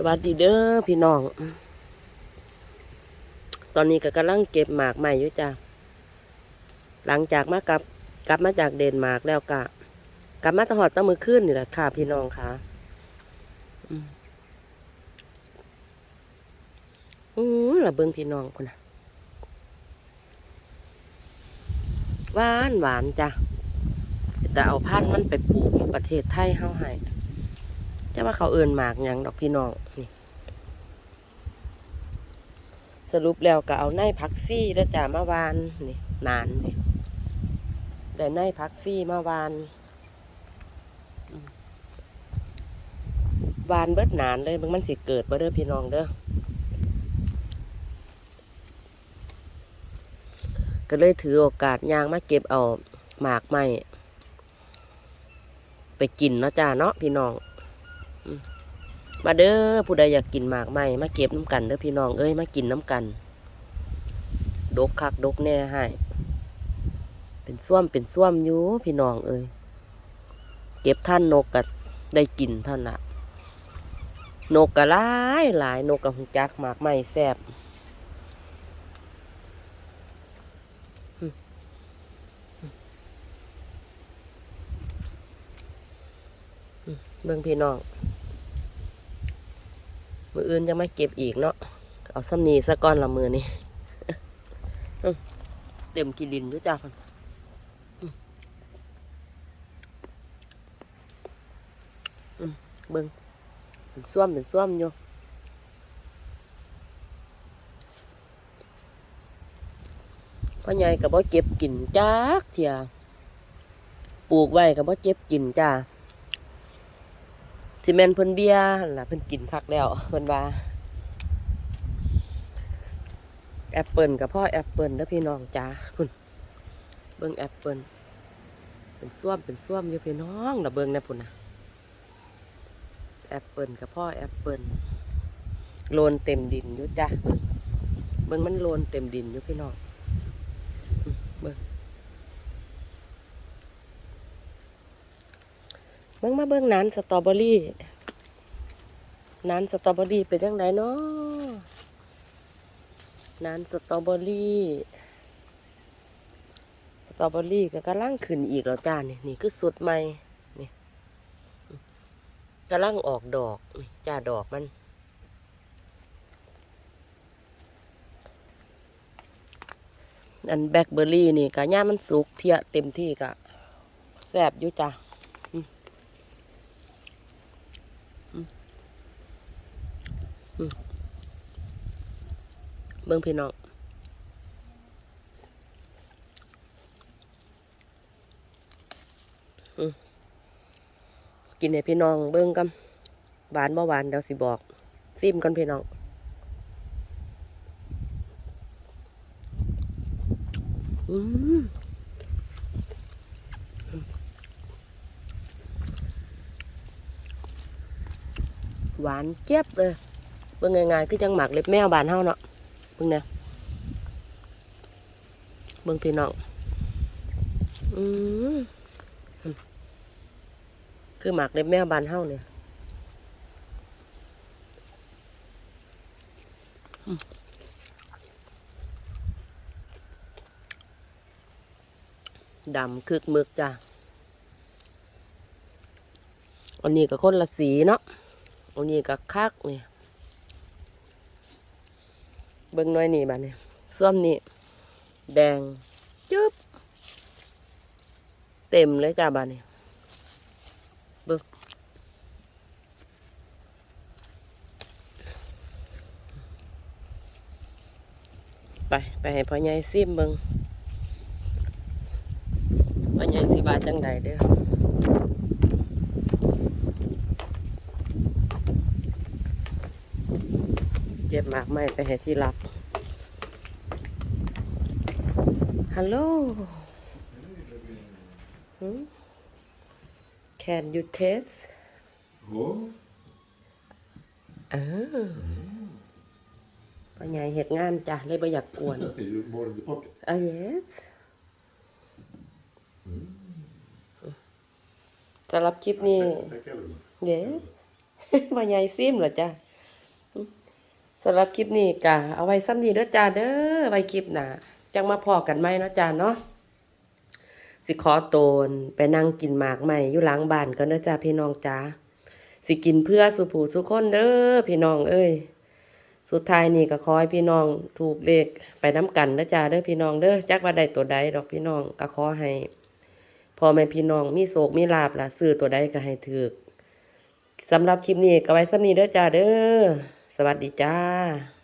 สวัสดีเด้อพี่น้อง ตอนนี้ก็กำลังเก็บหมากใหม่อยู่จ้ะ หลังจากมากลับกลับมาจากเดนมาร์กแล้วก็กลับมาตะหอดตั้งมือขึ้นนี่แหละค่ะ พี่น้องค่ะอือละเบิงพี่น้องคนน่ะหวานหวานจ้ะแต่เอาพันธุ์มันไปปลูกอยู่ประเทศไทยเฮาให้ จะว่าเขาเอินหมากยังดอกพี่น้องนี่สรุปแล้วก็เอาในพักซี่แล้วจ้ามาวานนี่นานนี่แต่ในพักซี่มาวานวานเบิดนานเลยมันสิเกิดบ่เด้อพี่น้องเด้อก็เลยถือโอกาสยางมาเก็บเอาหมากไม้ไปกินเนาะจ้าเนาะพี่น้อง มาเด้อผู้ใดอยากกินหมากไม้มาเก็บน้ำกันเด้อพี่น้องเอ้ยมากินน้ำกัน ดกคักดกแน่ให้เป็นส้วมเป็นส้วมอยู่พี่น้องเอ้ยเก็บท่านนกกัได้กินท่านละนกกะหลายหลายนกกะหุจักหมากไม้แซบอืมอืมเบิ่งพี่น้อง ออื่นจะไม่เก็บอีกเนาะเอาซ้ำนีซะก้อนละมือนี่เต็มกิลินด้วยจ้าพันเบิ่งเป็นส้วมเป็นส้วมอยู่พ่อใหญ่กับบ่เก็บกินจักเทียปลูกไว้กับบ่เจ็บกินจ้า สิแมนเพิ่นเบียร์หั่นล่ะเพิ่นกินคักแล้วเพิ่นว่าแอปเปิลกับพ่อแอปเปิลเด้อพี่น้องจ้าพุ่นเบิ่งแอปเปิลเป็นส้วมเป็นส้วมอยู่พี่น้องนะเบิ่งนะพุ่นนะแอปเปิลกับพ่อแอปเปิลโลนเต็มดินอยู่จ้าเบิ่งเบิ่งมันโลนเต็มดินอยู่พี่น้องเบิ่ง เบิ่งมาเบิ่งนั้นสตรอเบอรี่นั้นสตรอเบอรี่เป็นยังไงเนาะน้ำสตรอเบอรี่สตรอเบอรี่ก็กำลังขึ้นอีกแล้วจ้านี่นี่คือสุดใหม่นี่กำลังออกดอกนี่จ้าดอกมันอันแบล็คเบอร์รี่นี่กะย่ามันสุกเทียเต็มที่กะแซ่บอยู่จ้าอืม อืมอืมเบิ่งพี่น้องกินให้พี่น้องเบิ่งกันหวานบ่หวานเดี๋ยวสิบอกซิมกันพี่น้องอืม หวานเจี๊ยบเลยเบิ่งง่ายๆคือจังหมักเล็บแมวบานเฮาเนาะเบิ่งเนี่ยเบิ่งพี่น้องอืมคือหมักเล็บแมวบานเฮาเนี่ยดำคึกมึกจ้ะอันนี้ก็คนละสีเนาะ อันนี้ก็คักนี่เบิ่งน้อยนี่บาดนี้ส้วมนี่แดงจึ๊บเต็มเลยจ้าบาดนี้เบิ่งไป ไปให้พ่อใหญ่ซิมเบิ่งพ่อใหญ่สิบาจังใดเด้อ เจ็บมากไหมไปให้ที่รับ ฮัลโหล Hmm? Can you taste? Oh, เออปัญญาเหตุงานจ้ะเลยบ่อยากกวน you're more in the pocket. อะ yes สำหรับคลิปนี้ Tack everyone. yes ปัญญาซิมเหรอจ้ะ สำหรับคลิปนี้ก็เอาไว้ซ้ำนี้เด้อจ้าเด้อไว้คลิปหนาจังมาพอกันไหมเนาะจ้าเนาะสิขอโตนไปนั่งกินหมากใหม่อยู่หลังบ้านก็เด้อจ้าพี่น้องจ้าสิกินเพื่อสุผู้สุคนเด้อพี่น้องเอ้ยสุดท้ายนี่ก็ขอให้พี่น้องถูกเลขไปน้ำกันเด้อจ้าเด้อพี่น้องเด้อจักว่าใดตัวใดดอกพี่น้องก็ขอให้พอแม่พี่น้องมีโศกมีลาบละซื้อตัวใดก็ให้ถูกสำหรับคลิปนี้ก็ไว้ซ้ำนี้เด้อจ้าเด้อ สวัสดีจ้า